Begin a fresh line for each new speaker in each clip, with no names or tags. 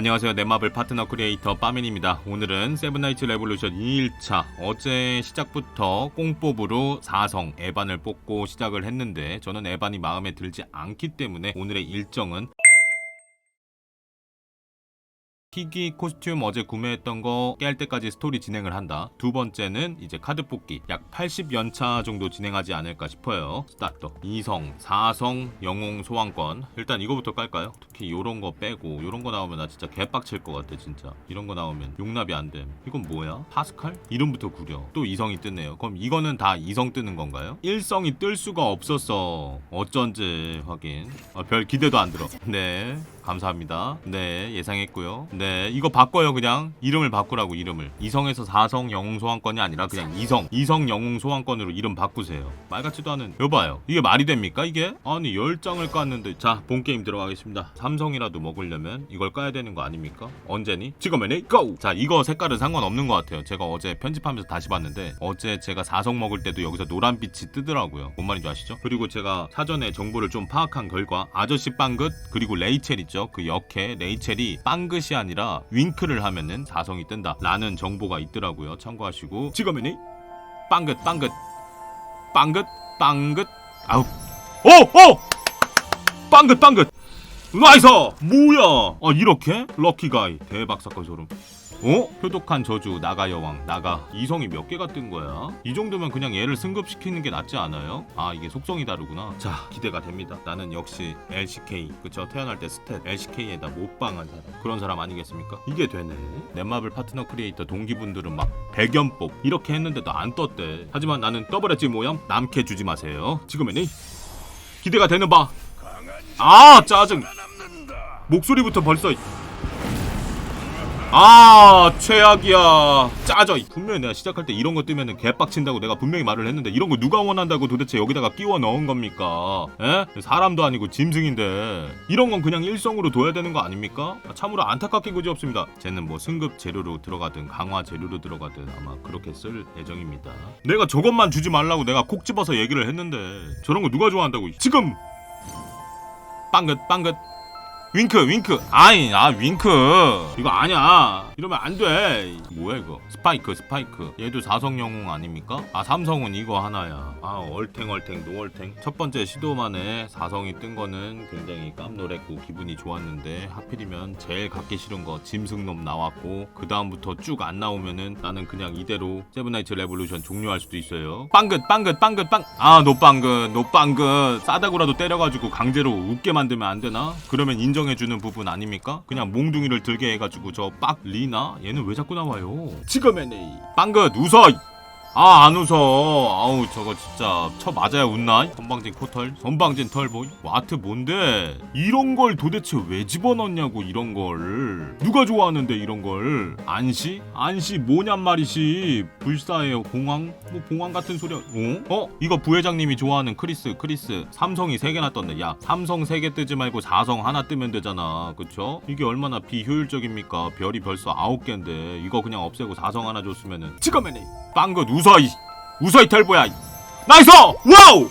안녕하세요. 넷마블 파트너 크리에이터 빠민입니다. 오늘은 세븐나이츠 레볼루션 2일차. 어제 시작부터 꽁뽑으로 4성 에반을 뽑고 시작을 했는데 저는 에반이 마음에 들지 않기 때문에 오늘의 일정은 희귀 코스튬 어제 구매했던 거깰 때까지 스토리 진행을 한다. 두 번째는 이제 카드 뽑기 약 80연차 정도 진행하지 않을까 싶어요. 스타트. 2성, 4성, 영웅 소환권. 일단 이거부터 깔까요? 특히 요런 거 빼고 요런 거 나오면 나 진짜 개빡칠 것 같아 진짜. 이런 거 나오면 용납이 안 됨. 이건 뭐야? 파스칼? 이름부터 구려. 또 2성이 뜨네요. 그럼 이거는 다 2성 뜨는 건가요? 1성이 뜰 수가 없었어. 어쩐지 확인. 아, 별 기대도 안 들어. 네. 감사합니다. 네, 예상했고요. 네, 이거 바꿔요, 그냥. 이름을 바꾸라고, 이름을. 이성에서 4성 영웅 소환권이 아니라 그냥 이성. 이성 영웅 소환권으로 이름 바꾸세요. 말 같지도 않은. 여봐요. 이게 말이 됩니까, 이게? 아니, 10장을 깠는데. 자, 본 게임 들어가겠습니다. 삼성이라도 먹으려면 이걸 까야 되는 거 아닙니까? 언제니? 지금이네, 고! 자, 이거 색깔은 상관없는 것 같아요. 제가 어제 편집하면서 다시 봤는데, 어제 제가 4성 먹을 때도 여기서 노란빛이 뜨더라고요. 뭔 말인지 아시죠? 그리고 제가 사전에 정보를 좀 파악한 결과, 아저씨 빵긋, 그리고 레이첼 있죠? 그 역해 레이첼이 빵긋이 아니라 윙크를 하면은 4성이 뜬다. 라는 정보가 있더라고요. 참고하시고, 지금이니? 빵긋, 빵긋, 빵긋, 빵긋, 아우, 오! 오! 빵긋, 빵긋! 나이스! 뭐야? 아 이렇게? 럭키 가이 대박 사건 소름 어? 표독한 저주 나가 여왕 나가. 이성이 몇 개가 뜬 거야? 이 정도면 그냥 얘를 승급시키는 게 낫지 않아요? 아 이게 속성이 다르구나. 자 기대가 됩니다. 나는 역시 LCK 그쵸? 태어날 때 스탯 LCK에다 못방한 사람. 그런 사람 아니겠습니까? 이게 되네. 넷마블 파트너 크리에이터 동기분들은 막 백연법 이렇게 했는데도 안 떴대. 하지만 나는 떠버렸지 모양 남캐 주지 마세요. 지금이니 기대가 되는 바. 아 짜증. 목소리부터 벌써 아 최악이야. 짜져. 분명히 내가 시작할 때 이런 거 뜨면은 개빡친다고 내가 분명히 말을 했는데 이런 거 누가 원한다고 도대체 여기다가 끼워 넣은 겁니까? 에? 사람도 아니고 짐승인데. 이런 건 그냥 일성으로 둬야 되는 거 아닙니까? 아, 참으로 안타깝게 그지 없습니다. 쟤는 뭐 승급 재료로 들어가든 강화 재료로 들어가든 아마 그렇게 쓸 예정입니다. 내가 저것만 주지 말라고 내가 콕 집어서 얘기를 했는데 저런 거 누가 좋아한다고? 지금! 빵긋 빵긋 윙크 윙크. 아이 아 윙크. 이거 아니야 이러면 안 돼. 뭐야 이거? 스파이크 스파이크. 얘도 사성 영웅 아닙니까? 아 삼성은 이거 하나야. 아 얼탱얼탱 노얼탱. 첫 번째 시도만에 사성이 뜬 거는 굉장히 깜놀했고 기분이 좋았는데 하필이면 제일 갖기 싫은 거 짐승놈 나왔고 그 다음부터 쭉 안 나오면은 나는 그냥 이대로 세븐나이츠 레볼루션 종료할 수도 있어요. 빵긋 빵긋 빵긋 빵 아 노빵긋 노빵긋. 싸다구라도 때려가지고 강제로 웃게 만들면 안 되나? 그러면 인정 인정해주는 부분 아닙니까? 그냥 몽둥이를 들게 해가지고 저 빡 리나? 얘는 왜 자꾸 나와요? 지금에네 빵긋 웃어! 아 안 웃어. 아우 저거 진짜. 쳐 맞아야 웃나? 선방진 코털? 선방진 털보이 와트 뭔데? 이런 걸 도대체 왜 집어넣냐고 이런 걸. 누가 좋아하는데 이런 걸? 안시? 안시 뭐냔 말이시 불사예요 공황? 뭐 공황 같은 소리. 어? 어? 이거 부회장님이 좋아하는 크리스 크리스. 삼성이 3개나 떴네. 야 삼성 3개 뜨지 말고 4성 하나 뜨면 되잖아. 그쵸? 이게 얼마나 비효율적입니까? 별이 벌써 9개인데. 이거 그냥 없애고 4성 하나 줬으면은. 지금에네 빵긋 웃어 이. 웃어 이 털보야. 이. 나이스! 와우!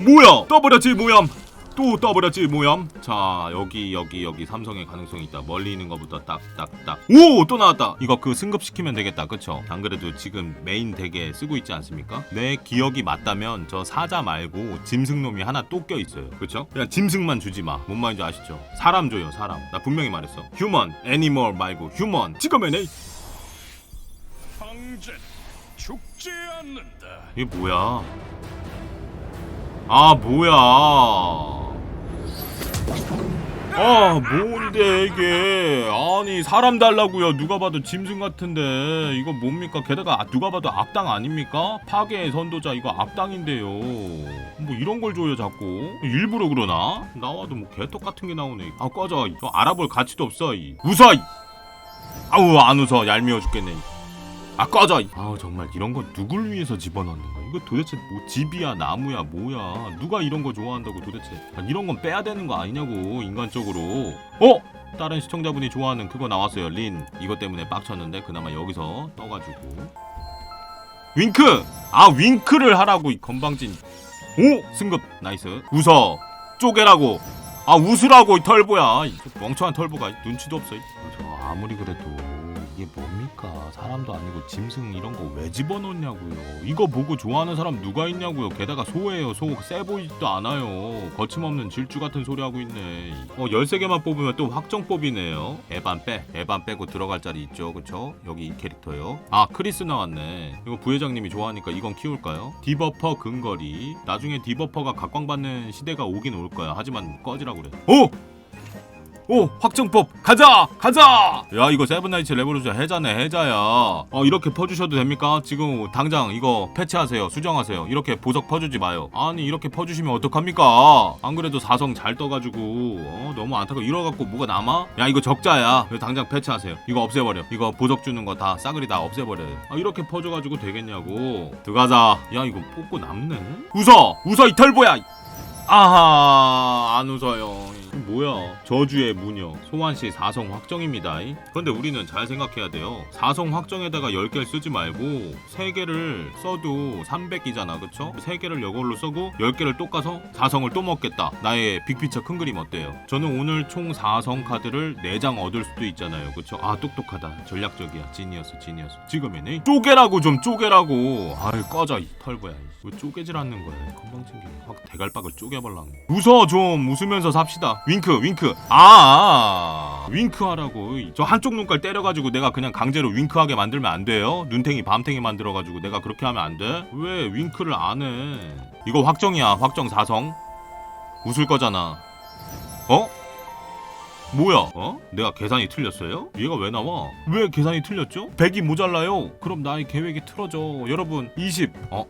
뭐야 떠버렸지 모염 또 떠버렸지 모염 자 여기 여기 여기 삼성의 가능성이 있다. 멀리 있는 거부터 딱딱딱. 오 또 나왔다. 이거 그 승급시키면 되겠다. 그쵸? 안 그래도 지금 메인 덱에 쓰고 있지 않습니까? 내 기억이 맞다면 저 사자 말고 짐승놈이 하나 또 껴있어요. 그쵸? 그냥 짐승만 주지 마뭔 말인지 아시죠? 사람 줘요 사람. 나 분명히 말했어. 휴먼 애니멀 말고 휴먼 지금의
황제 죽지 않는다.
이게 뭐야? 아 뭐야? 아 뭔데 이게? 아니 사람 달라고요. 누가 봐도 짐승 같은데 이거 뭡니까? 게다가 아, 누가 봐도 악당 아닙니까? 파괴의 선도자 이거 악당인데요. 뭐 이런 걸 줘요 자꾸. 일부러 그러나? 나와도 뭐 개떡 같은 게 나오네. 아 꺼져. 저 알아볼 가치도 없어. 이. 웃어. 이. 아우 안 웃어. 얄미워 죽겠네. 아 꺼져! 아 정말 이런 거 누굴 위해서 집어넣는 거야? 이거 도대체 뭐 집이야 나무야 뭐야? 누가 이런 거 좋아한다고 도대체? 아, 이런 건 빼야 되는 거 아니냐고 인간적으로? 어? 다른 시청자분이 좋아하는 그거 나왔어요 린 이것 때문에 빡쳤는데 그나마 여기서 떠가지고 윙크! 아 윙크를 하라고 이 건방진 오! 승급 나이스 웃어 쪼개라고 아 웃으라고 이 털보야 이 멍청한 털보가 눈치도 없어 이. 저 아무리 그래도 이게 뭡니까? 사람도 아니고 짐승 이런 거 왜 집어넣냐고요? 이거 보고 좋아하는 사람 누가 있냐고요? 게다가 소예요. 소 세 보이지도 않아요. 거침없는 질주 같은 소리 하고 있네. 어 13개만 뽑으면 또 확정법이네요. 에반 빼. 에반 빼고 들어갈 자리 있죠. 그쵸? 여기 이 캐릭터요. 아 크리스 나왔네. 이거 부회장님이 좋아하니까 이건 키울까요? 디버퍼 근거리. 나중에 디버퍼가 각광받는 시대가 오긴 올 거야. 하지만 꺼지라 그래 오! 오 확정법. 가자 가자. 야 이거 세븐나이츠 레볼루션 해자네 해자야. 어 이렇게 퍼주셔도 됩니까? 지금 당장 이거 패치하세요 수정하세요. 이렇게 보석 퍼주지 마요. 아니 이렇게 퍼주시면 어떡합니까? 안 그래도 사성 잘 떠가지고 어 너무 안타까 이러갖고 뭐가 남아? 야 이거 적자야. 당장 패치하세요. 이거 없애버려. 이거 보석 주는 거 다 싸그리 다 없애버려요 아 이렇게 퍼줘가지고 되겠냐고. 들어가자. 야 이거 뽑고 남네? 웃어! 웃어 이 털보야! 아하 안 웃어요 뭐야? 저주의 무녀. 소환시 4성 확정입니다. 그런데 우리는 잘 생각해야 돼요. 4성 확정에다가 10개를 쓰지 말고 3개를 써도 300이잖아. 그쵸? 3개를 이걸로 쓰고 10개를 또 까서 4성을 또 먹겠다. 나의 빅피처 큰 그림 어때요? 저는 오늘 총 4성 카드를 4장 얻을 수도 있잖아요. 그쵸? 아 똑똑하다. 전략적이야. 지니어스 지니어스. 지금이네 쪼개라고 좀 쪼개라고. 아유 꺼져 이 털보야. 왜 쪼개질 않는 거야? 이 건방진 게확 대갈박을 쪼개버랑 웃어 좀. 웃으면서 삽시다 윙크 윙크 아 윙크 하라고 저 한쪽 눈깔 때려가지고 내가 그냥 강제로 윙크하게 만들면 안 돼요 눈탱이 밤탱이 만들어가지고 내가 그렇게 하면 안 돼? 왜 윙크를 안 해 이거 확정이야 확정 4성 웃을 거잖아 어? 뭐야? 어? 내가 계산이 틀렸어요? 얘가 왜 나와? 왜 계산이 틀렸죠? 100이 모자라요. 그럼 나의 계획이 틀어져. 여러분, 20. 어?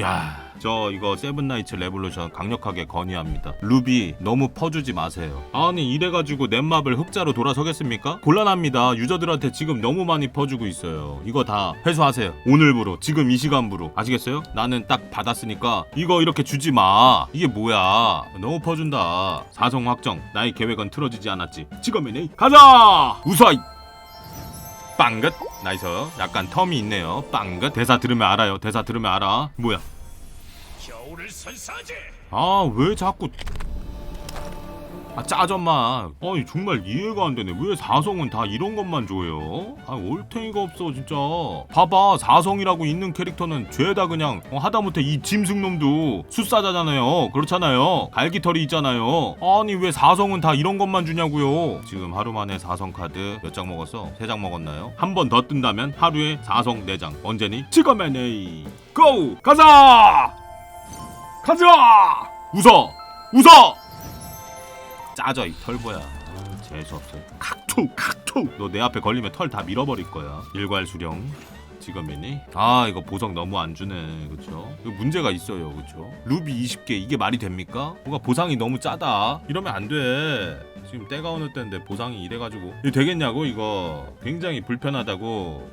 야, 저 이거 세븐나이츠 레볼루션 강력하게 건의합니다. 루비 너무 퍼주지 마세요. 아니 이래가지고 넷맵을 흑자로 돌아서겠습니까? 곤란합니다. 유저들한테 지금 너무 많이 퍼주고 있어요. 이거 다 회수하세요. 오늘부로 지금 이 시간부로 아시겠어요? 나는 딱 받았으니까 이거 이렇게 주지 마. 이게 뭐야? 너무 퍼준다. 사성 확정. 나의 계획은 틀어지지 않았지. 지금이네. 가자. 웃어. 이 빵긋 나이스 약간 텀이 있네요 빵긋 대사 들으면 알아요 대사 들으면 알아 뭐야
겨울을 선사하지.
아 왜 자꾸 아 짜전마 아니 정말 이해가 안 되네 왜 사성은 다 이런 것만 줘요 아 올탱이가 없어 진짜 봐봐 사성이라고 있는 캐릭터는 죄다 그냥 어, 하다못해 이 짐승놈도 숫사자잖아요 그렇잖아요 갈기털이 있잖아요 아니 왜 사성은 다 이런 것만 주냐고요 지금 하루 만에 사성 카드 몇 장 먹었어? 세 장 먹었나요? 한 번 더 뜬다면 하루에 사성 네장 언제니? 지금의 네이 고! 가자! 가자! 웃어! 웃어! 짜져 이 털보야 아, 재수없어 각투 각투 너내 앞에 걸리면 털 다 밀어버릴 거야 일괄 수령 지금이니? 아 이거 보석 너무 안 주네 그쵸? 이거 문제가 있어요 그쵸? 루비 20개 이게 말이 됩니까? 뭔가 보상이 너무 짜다 이러면 안돼 지금 때가 어느 때인데 보상이 이래가지고 이거 되겠냐고 이거 굉장히 불편하다고